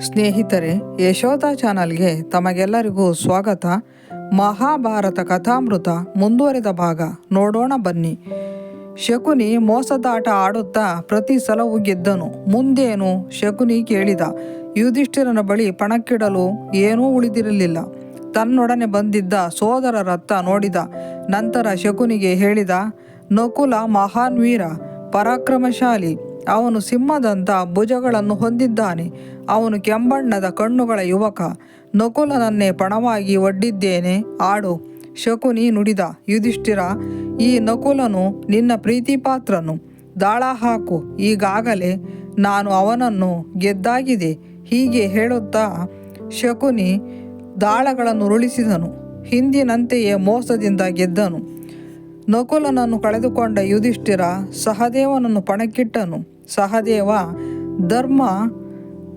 ಸ್ನೇಹಿತರೆ ಯಶೋಧ ಚಾನಲ್ಗೆ ತಮಗೆಲ್ಲರಿಗೂ ಸ್ವಾಗತ. ಮಹಾಭಾರತ ಕಥಾಮೃತ ಮುಂದುವರೆದ ಭಾಗ. ನೋಡೋಣ ಬನ್ನಿ. ಶಕುನಿ ಮೋಸದಾಟ ಆಡುತ್ತಾ ಪ್ರತಿ ಸಲವೂ ಗೆದ್ದನು. ಮುಂದೇನು? ಶಕುನಿ ಕೇಳಿದ. ಯುಧಿಷ್ಠಿರನ ಬಳಿ ಪಣಕ್ಕಿಡಲು ಏನೂ ಉಳಿದಿರಲಿಲ್ಲ. ತನ್ನೊಡನೆ ಬಂದಿದ್ದ ಸೋದರರತ್ತ ನೋಡಿದ. ನಂತರ ಶಕುನಿಗೆ ಹೇಳಿದ, ನಕುಲ ಮಹಾನ್ ವೀರ ಪರಾಕ್ರಮಶಾಲಿ ಅವನು ಸಿಂಹದಂಥ ಭುಜಗಳನ್ನು ಹೊಂದಿದ್ದಾನೆ. ಅವನು ಕೆಂಬಣ್ಣದ ಕಣ್ಣುಗಳ ಯುವಕ. ನಕುಲನನ್ನೇ ಪಣವಾಗಿ ಒಡ್ಡಿದ್ದೇನೆ. ಆಡು ಶಕುನಿ ನುಡಿದ. ಯುಧಿಷ್ಠಿರ, ಈ ನಕುಲನು ನಿನ್ನ ಪ್ರೀತಿಪಾತ್ರನು. ದಾಳ ಹಾಕು. ಈಗಾಗಲೇ ನಾನು ಅವನನ್ನು ಗೆದ್ದಾಗಿದೆ. ಹೀಗೆ ಹೇಳುತ್ತಾ ಶಕುನಿ ದಾಳಗಳನ್ನು ಉರುಳಿಸಿದನು. ಹಿಂದಿನಂತೆಯೇ ಮೋಸದಿಂದ ಗೆದ್ದನು. ನಕುಲನನ್ನು ಕಳೆದುಕೊಂಡ ಯುಧಿಷ್ಠಿರ ಸಹದೇವನನ್ನು ಪಣಕ್ಕಿಟ್ಟನು. ಸಹದೇವ, ಧರ್ಮ,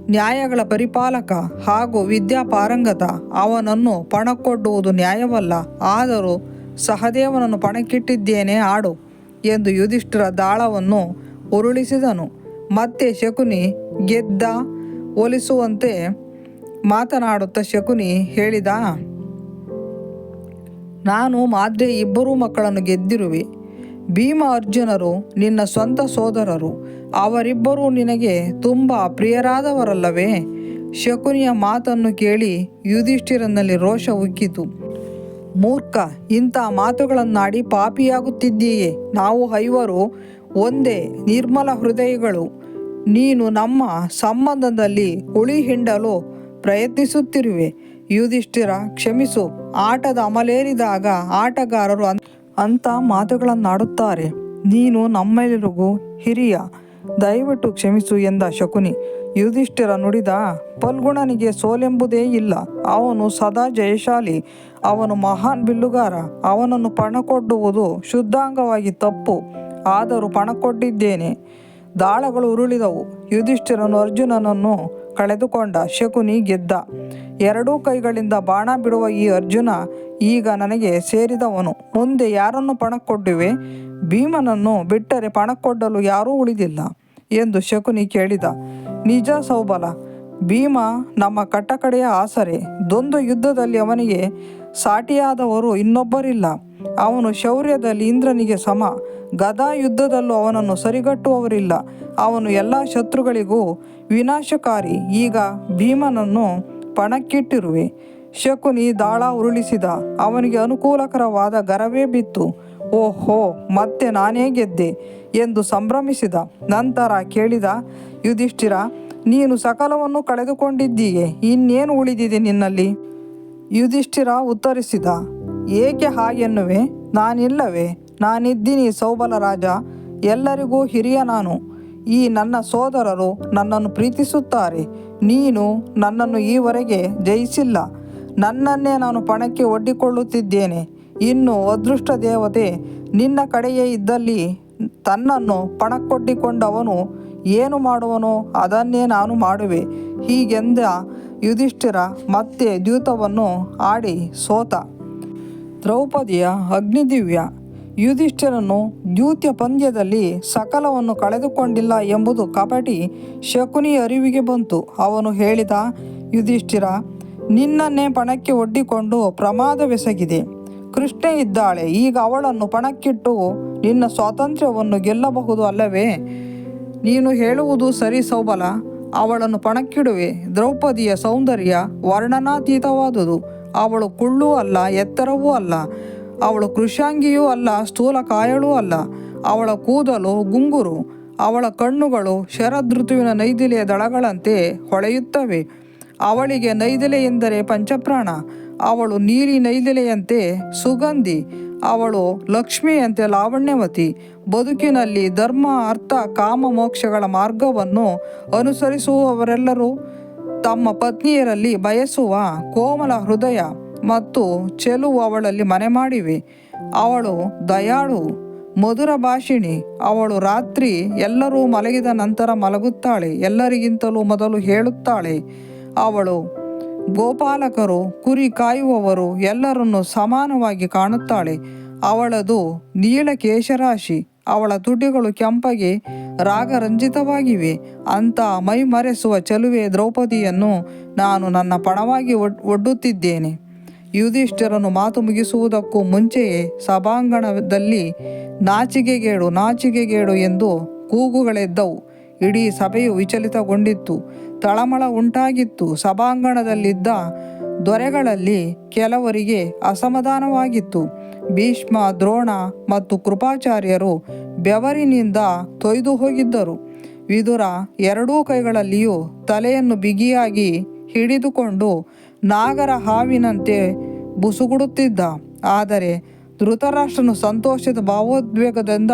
ನ್ಯಾಯಗಳ ಪರಿಪಾಲಕ ಹಾಗೂ ವಿದ್ಯಾಪಾರಂಗತ ಅವನನ್ನು ಪಣಕ್ಕೊಡ್ಡುವುದು ನ್ಯಾಯವಲ್ಲ. ಆದರೂ ಸಹದೇವನನ್ನು ಪಣಕ್ಕಿಟ್ಟಿದ್ದೇನೆ ಆಡು ಎಂದು ಯುಧಿಷ್ಠಿರ ದಾಳವನ್ನು ಉರುಳಿಸಿದನು. ಮತ್ತೆ ಶಕುನಿ ಗೆದ್ದ ಒಲಿಸುವಂತೆ ಮಾತನಾಡುತ್ತಾ ಶಕುನಿ ಹೇಳಿದ, ನಾನು ಮಾದ್ರೆ ಇಬ್ಬರೂ ಮಕ್ಕಳನ್ನು ಗೆದ್ದಿರುವೆ. ಭೀಮ ಅರ್ಜುನರು ನಿನ್ನ ಸ್ವಂತ ಸೋದರರು. ಅವರಿಬ್ಬರೂ ನಿನಗೆ ತುಂಬ ಪ್ರಿಯರಾದವರಲ್ಲವೇ? ಶಕುನಿಯ ಮಾತನ್ನು ಕೇಳಿ ಯುಧಿಷ್ಠಿರನಲ್ಲಿ ರೋಷ ಉಕ್ಕಿತು. ಮೂರ್ಖ, ಇಂಥ ಮಾತುಗಳನ್ನಾಡಿ ಪಾಪಿಯಾಗುತ್ತಿದ್ದೀಯೇ? ನಾವು ಐವರು, ಒಂದೇ ನಿರ್ಮಲ ಹೃದಯಗಳು. ನೀನು ನಮ್ಮ ಸಂಬಂಧದಲ್ಲಿ ಹುಳಿ ಹಿಂಡಲು ಪ್ರಯತ್ನಿಸುತ್ತಿರುವೆ. ಯುಧಿಷ್ಠಿರ, ಕ್ಷಮಿಸು. ಆಟದ ಅಮಲೇರಿದಾಗ ಆಟಗಾರರು ಅಂಥ ಮಾತುಗಳನ್ನಾಡುತ್ತಾರೆ. ನೀನು ನಮ್ಮೆಲ್ಲರಿಗೂ ಹಿರಿಯ, ದಯವಿಟ್ಟು ಕ್ಷಮಿಸು ಎಂದ ಶಕುನಿ. ಯುಧಿಷ್ಠಿರ ನುಡಿದ ಪಲ್ಗುಣನಿಗೆ ಸೋಲೆಂಬುದೇ ಇಲ್ಲ. ಅವನು ಸದಾ ಜಯಶಾಲಿ. ಅವನು ಮಹಾನ್ ಬಿಲ್ಲುಗಾರ. ಅವನನ್ನು ಪಣಕೊಡ್ಡುವುದು ಶುದ್ಧಾಂಗವಾಗಿ ತಪ್ಪು. ಆದರೂ ಪಣಕೊಟ್ಟಿದ್ದೇನೆ. ದಾಳಗಳು ಉರುಳಿದವು. ಯುಧಿಷ್ಠಿರನು ಅರ್ಜುನನನ್ನು ಕಳೆದುಕೊಂಡ. ಶಕುನಿ ಗೆದ್ದ. ಎರಡೂ ಕೈಗಳಿಂದ ಬಾಣ ಬಿಡುವ ಈ ಅರ್ಜುನ ಈಗ ನನಗೆ ಸೇರಿದವನು. ಮುಂದೆ ಯಾರನ್ನು ಪಣಕ್ಕೊಡ್ಡುವೆ? ಭೀಮನನ್ನು ಬಿಟ್ಟರೆ ಪಣಕ್ಕೊಡ್ಡಲು ಯಾರೂ ಉಳಿದಿಲ್ಲ ಎಂದು ಶಕುನಿ ಕೇಳಿದ. ನಿಜ ಸೌಬಲ, ಭೀಮ ನಮ್ಮ ಕಟ್ಟಕಡೆಯ ಆಸರೆ. ದೊಂದು ಯುದ್ಧದಲ್ಲಿ ಅವನಿಗೆ ಸಾಟಿಯಾದವರು ಇನ್ನೊಬ್ಬರಿಲ್ಲ. ಅವನು ಶೌರ್ಯದಲ್ಲಿ ಇಂದ್ರನಿಗೆ ಸಮ. ಗದಾ ಯುದ್ಧದಲ್ಲೂ ಅವನನ್ನು ಸರಿಗಟ್ಟುವವರಿಲ್ಲ. ಅವನು ಎಲ್ಲ ಶತ್ರುಗಳಿಗೂ ವಿನಾಶಕಾರಿ. ಈಗ ಭೀಮನನ್ನು ಪಣಕ್ಕಿಟ್ಟಿರುವೆ. ಶಕುನಿ ದಾಳ ಉರುಳಿಸಿದ. ಅವನಿಗೆ ಅನುಕೂಲಕರವಾದ ಗರವೇ ಬಿತ್ತು. ಓಹೋ, ಮತ್ತೆ ನಾನೇ ಗೆದ್ದೆ ಎಂದು ಸಂಭ್ರಮಿಸಿದ. ನಂತರ ಕೇಳಿದ, ಯುಧಿಷ್ಠಿರ, ನೀನು ಸಕಲವನ್ನು ಕಳೆದುಕೊಂಡಿದ್ದೀಯೆ. ಇನ್ನೇನು ಉಳಿದಿದೆ ನಿನ್ನಲ್ಲಿ? ಯುಧಿಷ್ಠಿರ ಉತ್ತರಿಸಿದ, ಏಕೆ ಹಾಗೆನ್ನುವೆ? ನಾನಿಲ್ಲವೇ. ನಾನಿದ್ದೀನಿ ಸೌಬಲ ರಾಜ. ಎಲ್ಲರಿಗೂ ಹಿರಿಯ ನಾನು. ಈ ನನ್ನ ಸೋದರರು ನನ್ನನ್ನು ಪ್ರೀತಿಸುತ್ತಾರೆ. ನೀನು ನನ್ನನ್ನು ಈವರೆಗೆ ಜಯಿಸಿಲ್ಲ. ನನ್ನನ್ನೇ ನಾನು ಪಣಕ್ಕೆ ಒಡ್ಡಿಕೊಳ್ಳುತ್ತಿದ್ದೇನೆ. ಇನ್ನು ಅದೃಷ್ಟ ದೇವತೆ ನಿನ್ನ ಕಡೆಯೇ ಇದ್ದಲ್ಲಿ ತನ್ನನ್ನು ಪಣಕ್ಕೊಡ್ಡಿಕೊಂಡವನು ಏನು ಮಾಡುವನೋ ಅದನ್ನೇ ನಾನು ಮಾಡುವೆ. ಹೀಗೆಂದ ಯುಧಿಷ್ಠಿರ ಮತ್ತೆ ದ್ಯೂತವನ್ನು ಆಡಿ ಸೋತ. ದ್ರೌಪದಿಯ ಅಗ್ನಿದಿವ್ಯ. ಯುಧಿಷ್ಠಿರನು ದ್ಯೂತ್ಯ ಪಂದ್ಯದಲ್ಲಿ ಸಕಲವನ್ನು ಕಳೆದುಕೊಂಡಿಲ್ಲ ಎಂಬುದು ಕಪಟಿ ಶಕುನಿ ಅರಿವಿಗೆ ಬಂತು. ಅವನು ಹೇಳಿದ, ಯುಧಿಷ್ಠಿರ ನಿನ್ನನ್ನೇ ಪಣಕ್ಕೆ ಒಡ್ಡಿಕೊಂಡು ಪ್ರಮಾದವೆಸಗಿದೆ. ಕೃಷ್ಣೆ ಇದ್ದಾಳೆ, ಈಗ ಅವಳನ್ನು ಪಣಕ್ಕಿಟ್ಟು ನಿನ್ನ ಸ್ವಾತಂತ್ರ್ಯವನ್ನು ಗೆಲ್ಲಬಹುದು ಅಲ್ಲವೇ? ನೀನು ಹೇಳುವುದು ಸರಿ ಸೌಬಲ. ಅವಳನ್ನು ಪಣಕ್ಕಿಡುವೆ. ದ್ರೌಪದಿಯ ಸೌಂದರ್ಯ ವರ್ಣನಾತೀತವಾದುದು. ಅವಳು ಕುಳ್ಳೂ ಅಲ್ಲ, ಎತ್ತರವೂ ಅಲ್ಲ. ಅವಳು ಕೃಷಾಂಗಿಯೂ ಅಲ್ಲ ಸ್ಥೂಲಕಾಯಳೂ ಅಲ್ಲ. ಅವಳ ಕೂದಲು ಗುಂಗುರು. ಅವಳ ಕಣ್ಣುಗಳು ಶರದೃತುವಿನ ನೈದಿಲೆಯ ದಳಗಳಂತೆ ಹೊಳೆಯುತ್ತವೆ. ಅವಳಿಗೆ ನೈದೆಲೆ ಎಂದರೆ ಪಂಚಪ್ರಾಣ. ಅವಳು ನೀಲಿ ನೈದೆಲೆಯಂತೆ ಸುಗಂಧಿ. ಅವಳು ಲಕ್ಷ್ಮಿಯಂತೆ ಲಾವಣ್ಯವತಿ. ಬದುಕಿನಲ್ಲಿ ಧರ್ಮ, ಅರ್ಥ, ಕಾಮ, ಮೋಕ್ಷಗಳ ಮಾರ್ಗವನ್ನು ಅನುಸರಿಸುವವರೆಲ್ಲರೂ ತಮ್ಮ ಪತ್ನಿಯರಲ್ಲಿ ಬಯಸುವ ಕೋಮಲ ಹೃದಯ ಮತ್ತು ಚೆಲುವು ಅವಳಲ್ಲಿ ಮನೆ ಮಾಡಿವೆ ಅವಳು ದಯಾಳು, ಮಧುರ ಭಾಷಿಣಿ. ಅವಳು ರಾತ್ರಿ ಎಲ್ಲರೂ ಮಲಗಿದ ನಂತರ ಮಲಗುತ್ತಾಳೆ. ಎಲ್ಲರಿಗಿಂತಲೂ ಮೊದಲು ಹೇಳುತ್ತಾಳೆ. ಅವಳು ಗೋಪಾಲಕರು ಕುರಿ ಕಾಯುವವರು ಎಲ್ಲರನ್ನು ಸಮಾನವಾಗಿ ಕಾಣುತ್ತಾಳೆ. ಅವಳದು ನೀಳ ಕೇಶರಾಶಿ ಅವಳ ತುಟಿಗಳು ಕೆಂಪಗೆ ರಾಗರಂಜಿತವಾಗಿವೆ. ಅಂತ ಮೈ ಮರೆಸುವ ಚೆಲುವೆ ದ್ರೌಪದಿಯನ್ನು ನಾನು ನನ್ನ ಪಣವಾಗಿ ಒಡ್, ಒಡ್ಡುತ್ತಿದ್ದೇನೆ. ಯುಧಿಷ್ಠಿರನು ಮಾತು ಮುಗಿಸುವುದಕ್ಕೂ ಮುಂಚೆಯೇ ಸಭಾಂಗಣದಲ್ಲಿ ನಾಚಿಗೆಗೇಡು ನಾಚಿಗೆಗೇಡು ಎಂದು ಕೂಗುಗಳೆದ್ದವು. ಇಡೀ ಸಭೆಯು ವಿಚಲಿತಗೊಂಡಿತ್ತು. ತಳಮಳ ಉಂಟಾಗಿತ್ತು. ಸಭಾಂಗಣದಲ್ಲಿದ್ದ ದೊರೆಗಳಲ್ಲಿ ಕೆಲವರಿಗೆ ಅಸಮಾಧಾನವಾಗಿತ್ತು. ಭೀಷ್ಮ, ದ್ರೋಣ ಮತ್ತು ಕೃಪಾಚಾರ್ಯರು ಬೆವರಿನಿಂದ ತೊಯ್ದು ಹೋಗಿದ್ದರು. ವಿದುರ ಎರಡೂ ಕೈಗಳಲ್ಲಿಯೂ ತಲೆಯನ್ನು ಬಿಗಿಯಾಗಿ ಹಿಡಿದುಕೊಂಡು ನಾಗರ ಹಾವಿನಂತೆ ಬುಸುಗುಡುತ್ತಿದ್ದ. ಆದರೆ ಧೃತರಾಷ್ಟ್ರನು ಸಂತೋಷದ ಭಾವೋದ್ವೇಗದಿಂದ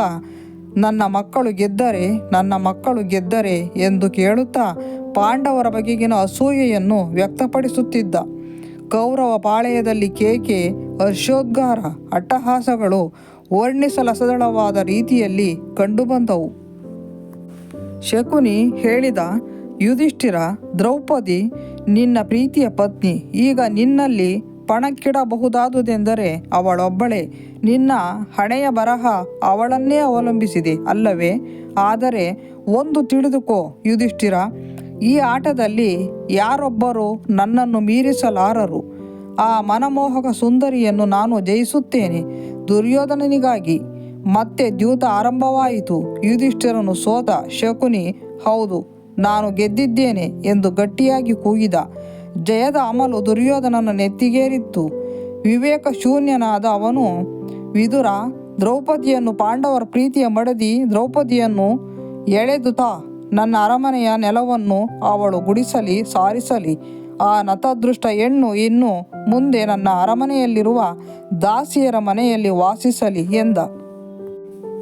ನನ್ನ ಮಕ್ಕಳು ಗೆದ್ದರೆ, ನನ್ನ ಮಕ್ಕಳು ಗೆದ್ದರೆ ಎಂದು ಕೇಳುತ್ತಾ ಪಾಂಡವರ ಬಗೆಗಿನ ಅಸೂಯೆಯನ್ನು ವ್ಯಕ್ತಪಡಿಸುತ್ತಿದ್ದ. ಕೌರವ ಪಾಳೆಯದಲ್ಲಿ ಕೇಕೆ ಹರ್ಷೋದ್ಗಾರ ಅಟ್ಟಹಾಸಗಳು ವರ್ಣಿಸಲಸದಳವಾದ ರೀತಿಯಲ್ಲಿ ಕಂಡುಬಂದವು. ಶಕುನಿ ಹೇಳಿದ, ಯುಧಿಷ್ಠಿರ, ದ್ರೌಪದಿ, ನಿನ್ನ ಪ್ರೀತಿಯ ಪತ್ನಿ, ಈಗ ನಿನ್ನಲ್ಲಿ ಪಣಕ್ಕಿಡಬಹುದಾದುದೆಂದರೆ ಅವಳೊಬ್ಬಳೇ. ನಿನ್ನ ಹಣೆಯ ಬರಹ ಅವಳನ್ನೇ ಅವಲಂಬಿಸಿದೆ ಅಲ್ಲವೇ? ಆದರೆ ಒಂದು ತಿಳಿದುಕೋ ಯುಧಿಷ್ಠಿರ, ಈ ಆಟದಲ್ಲಿ ಯಾರೊಬ್ಬರು ನನ್ನನ್ನು ಮೀರಿಸಲಾರರು? ಆ ಮನಮೋಹಕ ಸುಂದರಿಯನ್ನು ನಾನು ಜಯಿಸುತ್ತೇನೆ. ದುರ್ಯೋಧನನಿಗಾಗಿ ಮತ್ತೆ ದ್ಯೂತ ಆರಂಭವಾಯಿತು. ಯುಧಿಷ್ಠಿರನು ಸೋತ, ಶಕುನಿ, ಹೌದು, ನಾನು ಗೆದ್ದಿದ್ದೇನೆ ಎಂದು ಗಟ್ಟಿಯಾಗಿ ಕೂಗಿದ. ಜಯದ ಅಮಲು ದುರ್ಯೋಧನನ ನೆತ್ತಿಗೇರಿತ್ತು. ವಿವೇಕ ಶೂನ್ಯನಾದ ಅವನು, ವಿದುರ, ದ್ರೌಪದಿಯನ್ನು ಪಾಂಡವರ ಪ್ರೀತಿಯ ಮಡದಿ, ದ್ರೌಪದಿಯನ್ನು ಎಳೆದು ತಾ, ನನ್ನ ಅರಮನೆಯ ನೆಲವನ್ನು ಅವಳು ಗುಡಿಸಲಿ, ಸಾರಿಸಲಿ. ಆ ನತದೃಷ್ಟ ಹೆಣ್ಣು ಇನ್ನು ಮುಂದೆ ನನ್ನ ಅರಮನೆಯಲ್ಲಿರುವ ದಾಸಿಯರ ಮನೆಯಲ್ಲಿ ವಾಸಿಸಲಿ ಎಂದ.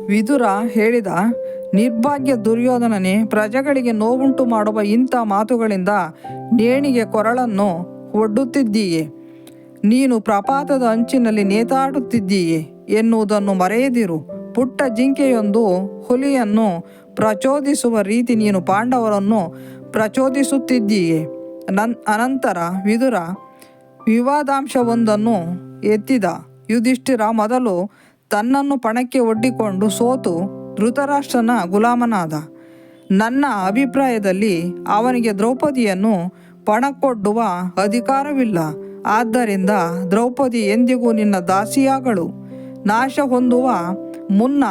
ವಿದುರ ಹೇಳಿದ ನಿರ್ಭಾಗ್ಯ ದುರ್ಯೋಧನನೇ, ಪ್ರಜೆಗಳಿಗೆ ನೋವುಂಟು ಮಾಡುವ ಇಂಥ ಮಾತುಗಳಿಂದ ನೇಣಿಗೆ ಕೊರಳನ್ನು ಒಡ್ಡುತ್ತಿದ್ದೀಯೆ. ನೀನು ಪ್ರಪಾತದ ಅಂಚಿನಲ್ಲಿ ನೇತಾಡುತ್ತಿದ್ದೀಯೆ ಎನ್ನುವುದನ್ನು ಮರೆಯದಿರು. ಪುಟ್ಟ ಜಿಂಕೆಯೊಂದು ಹುಲಿಯನ್ನು ಪ್ರಚೋದಿಸುವ ರೀತಿ ನೀನು ಪಾಂಡವರನ್ನು ಪ್ರಚೋದಿಸುತ್ತಿದ್ದೀಯೆ. ನನ್, ಅನಂತರ ವಿದುರ ವಿವಾದಾಂಶವೊಂದನ್ನು ಎತ್ತಿದ. ಯುಧಿಷ್ಠಿರ ಮೊದಲು ತನ್ನನ್ನು ಪಣಕ್ಕೆ ಒಡ್ಡಿಕೊಂಡು ಸೋತು. ಧೃತರಾಷ್ಟ್ರನ ಗುಲಾಮನಾದ. ನನ್ನ ಅಭಿಪ್ರಾಯದಲ್ಲಿ ಅವನಿಗೆ ದ್ರೌಪದಿಯನ್ನು ಪಣಕ್ಕೊಡ್ಡುವ ಅಧಿಕಾರವಿಲ್ಲ. ಆದ್ದರಿಂದ ದ್ರೌಪದಿ ಎಂದಿಗೂ ನಿನ್ನ ದಾಸಿಯಾಗಳು. ನಾಶ ಹೊಂದುವ ಮುನ್ನ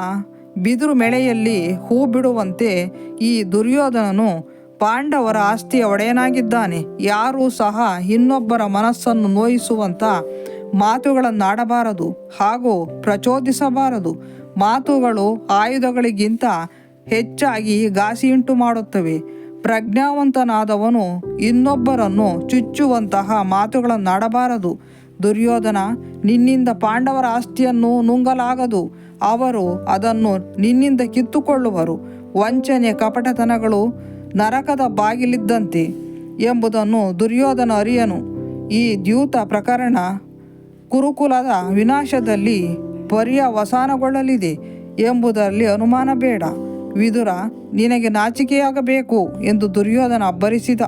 ಬಿದಿರು ಮೆಳೆಯಲ್ಲಿ ಹೂ ಬಿಡುವಂತೆ ಈ ದುರ್ಯೋಧನನು ಪಾಂಡವರ ಆಸ್ತಿಯ ಒಡೆಯನಾಗಿದ್ದಾನೆ. ಯಾರೂ ಸಹ ಇನ್ನೊಬ್ಬರ ಮನಸ್ಸನ್ನು ನೋಯಿಸುವಂಥ ಮಾತುಗಳನ್ನಾಡಬಾರದು ಹಾಗೂ ಪ್ರಚೋದಿಸಬಾರದು. ಮಾತುಗಳು ಆಯುಧಗಳಿಗಿಂತ ಹೆಚ್ಚಾಗಿ ಘಾಸಿಯುಂಟು ಮಾಡುತ್ತವೆ. ಪ್ರಜ್ಞಾವಂತನಾದವನು ಇನ್ನೊಬ್ಬರನ್ನು ಚುಚ್ಚುವಂತಹ ಮಾತುಗಳನ್ನಾಡಬಾರದು ದುರ್ಯೋಧನ ನಿನ್ನಿಂದ ಪಾಂಡವರ ಆಸ್ತಿಯನ್ನು ನುಂಗಲಾಗದು. ಅವರು ಅದನ್ನು ನಿನ್ನಿಂದ ಕಿತ್ತುಕೊಳ್ಳುವರು. ವಂಚನೆ ಕಪಟತನಗಳು ನರಕದ ಬಾಗಿಲಿದ್ದಂತೆ ಎಂಬುದನ್ನು ದುರ್ಯೋಧನ ಅರಿಯನು. ಈ ದ್ಯೂತ ಪ್ರಕರಣ ಕುರುಕುಲದ ವಿನಾಶದಲ್ಲಿ ಪರ್ಯವಸಾನಗೊಳ್ಳಲಿದೆ ಎಂಬುದರಲ್ಲಿ ಅನುಮಾನ ಬೇಡ. ವಿದುರ, ನಿನಗೆ ನಾಚಿಕೆಯಾಗಬೇಕು ಎಂದು ದುರ್ಯೋಧನ ಅಬ್ಬರಿಸಿದ.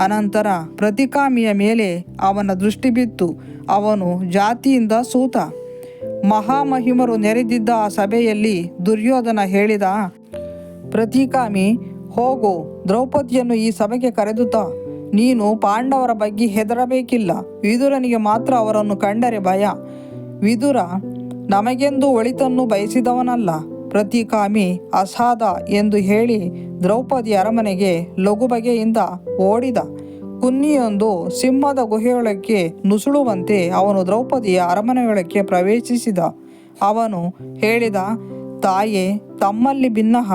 ಅನಂತರ ಪ್ರತಿಕಾಮಿಯ ಮೇಲೆ ಅವನ ದೃಷ್ಟಿ ಬಿತ್ತು. ಅವನು ಜಾತಿಯಿಂದ ಸೂತ. ಮಹಾಮಹಿಮರು ನೆರೆದಿದ್ದ ಆ ಸಭೆಯಲ್ಲಿ ದುರ್ಯೋಧನ ಹೇಳಿದ, ಪ್ರತಿಕಾಮಿ, ಹೋಗು, ದ್ರೌಪದಿಯನ್ನು ಈ ಸಭೆಗೆ ಕರೆದುತ್ತ ನೀನು ಪಾಂಡವರ ಬಗ್ಗೆ ಹೆದರಬೇಕಿಲ್ಲ. ವಿದುರನಿಗೆ ಮಾತ್ರ ಅವರನ್ನು ಕಂಡರೆ ಭಯ. ವಿದುರ ನಮಗೆಂದು ಒಳಿತನ್ನು ಬಯಸಿದವನಲ್ಲ. ಪ್ರತಿಕಾಮಿ ಅಸಾದ ಎಂದು ಹೇಳಿ ದ್ರೌಪದಿ ಅರಮನೆಗೆ ಲಘು ಬಗೆಯಿಂದ ಓಡಿದ. ಕುನ್ನಿಯೊಂದು ಸಿಂಹದ ಗುಹೆಯೊಳಕ್ಕೆ ನುಸುಳುವಂತೆ ಅವನು ದ್ರೌಪದಿಯ ಅರಮನೆಯೊಳಕ್ಕೆ ಪ್ರವೇಶಿಸಿದ. ಅವನು ಹೇಳಿದ, ತಾಯೇ, ತಮ್ಮಲ್ಲಿ ಭಿನ್ನಹ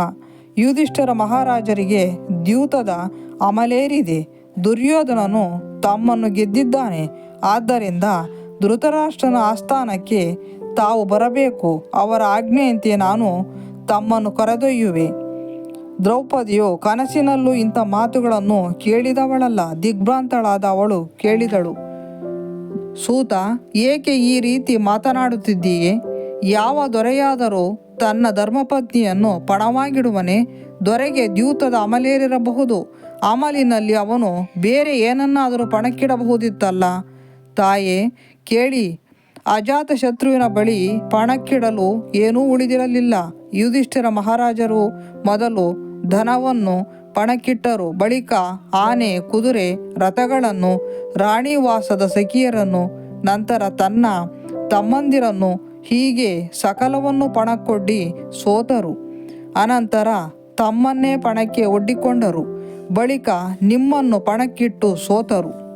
ಯುಧಿಷ್ಠರ ಮಹಾರಾಜರಿಗೆ ದ್ಯೂತದ ಅಮಲೇರಿದೆ. ದುರ್ಯೋಧನನು ತಮ್ಮನ್ನು ಗೆದ್ದಿದ್ದಾನೆ. ಆದ್ದರಿಂದ ಧೃತರಾಷ್ಟ್ರನ ಆಸ್ಥಾನಕ್ಕೆ ತಾವು ಬರಬೇಕು. ಅವರ ಆಜ್ಞೆಯಂತೆ ನಾನು ತಮ್ಮನ್ನು ಕರೆದೊಯ್ಯುವೆ. ದ್ರೌಪದಿಯು ಕನಸಿನಲ್ಲೂ ಇಂಥ ಮಾತುಗಳನ್ನು ಕೇಳಿದವಳಲ್ಲ. ದಿಗ್ಭ್ರಾಂತಳಾದ ಅವಳು ಕೇಳಿದಳು. ಸೂತ, ಏಕೆ ಈ ರೀತಿ ಮಾತನಾಡುತ್ತಿದ್ದೀಯೇ? ಯಾವ ದೊರೆಯಾದರೂ ತನ್ನ ಧರ್ಮಪತ್ನಿಯನ್ನು ಪಣವಾಗಿಡುವನೆ ದೊರೆಗೆ ದ್ಯೂತದ ಅಮಲೇರಿರಬಹುದು. ಅಮಲಿನಲ್ಲಿ ಅವನು ಬೇರೆ ಏನನ್ನಾದರೂ ಪಣಕ್ಕಿಡಬಹುದಿತ್ತಲ್ಲ. ತಾಯೇ, ಕೇಳಿ ಅಜಾತ ಶತ್ರುವಿನ ಬಳಿ ಪಣಕ್ಕಿಡಲು ಏನೂ ಉಳಿದಿರಲಿಲ್ಲ. ಯುಧಿಷ್ಠಿರ ಮಹಾರಾಜರು ಮೊದಲು ಧನವನ್ನು ಪಣಕ್ಕಿಟ್ಟರು. ಬಳಿಕ ಆನೆ, ಕುದುರೆ, ರಥಗಳನ್ನು, ರಾಣಿವಾಸದ ಸಖಿಯರನ್ನು, ನಂತರ ತನ್ನ ತಮ್ಮಂದಿರನ್ನು, ಹೀಗೆ ಸಕಲವನ್ನು ಪಣಕ್ಕೊಡ್ಡಿ ಸೋತರು. ಅನಂತರ ತಮ್ಮನ್ನೇ ಪಣಕ್ಕೆ ಒಡ್ಡಿಕೊಂಡರು. ಬಳಿಕ ನಿಮ್ಮನ್ನು ಪಣಕ್ಕಿಟ್ಟು ಸೋತರು.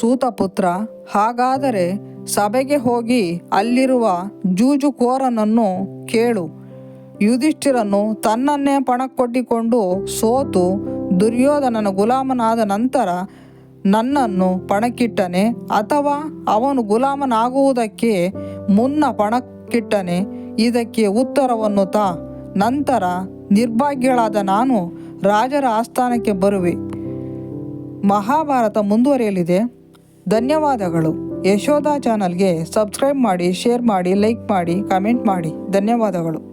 ಸೂತಪುತ್ರ, ಹಾಗಾದರೆ ಸಭೆಗೆ ಹೋಗಿ ಅಲ್ಲಿರುವ ಜೂಜುಕೋರನನ್ನು ಕೇಳು. ಯುಧಿಷ್ಠಿರನು ತನ್ನನ್ನೇ ಪಣಕ್ಕೊಡ್ಡಿಕೊಂಡು ಸೋತು. ದುರ್ಯೋಧನನ ಗುಲಾಮನಾದ ನಂತರ ನನ್ನನ್ನು ಪಣಕ್ಕಿಟ್ಟನೆ ಅಥವಾ ಅವನು ಗುಲಾಮನಾಗುವುದಕ್ಕೆ ಮುನ್ನ ಪಣಕ್ಕಿಟ್ಟನೆ. ಇದಕ್ಕೆ ಉತ್ತರವನ್ನು ತಾ. ನಂತರ ನಿರ್ಭಾಗ್ಯಳಾದ ನಾನು ರಾಜರ ಆಸ್ಥಾನಕ್ಕೆ ಬರುವೆ. ಮಹಾಭಾರತ ಮುಂದುವರಿಯಲಿದೆ. ಧನ್ಯವಾದಗಳು. ಯಶೋಧ ಚಾನಲ್ಗೆ ಸಬ್ಸ್ಕ್ರೈಬ್ ಮಾಡಿ ಶೇರ್ ಮಾಡಿ ಲೈಕ್ ಮಾಡಿ ಕಮೆಂಟ್ ಮಾಡಿ. ಧನ್ಯವಾದಗಳು.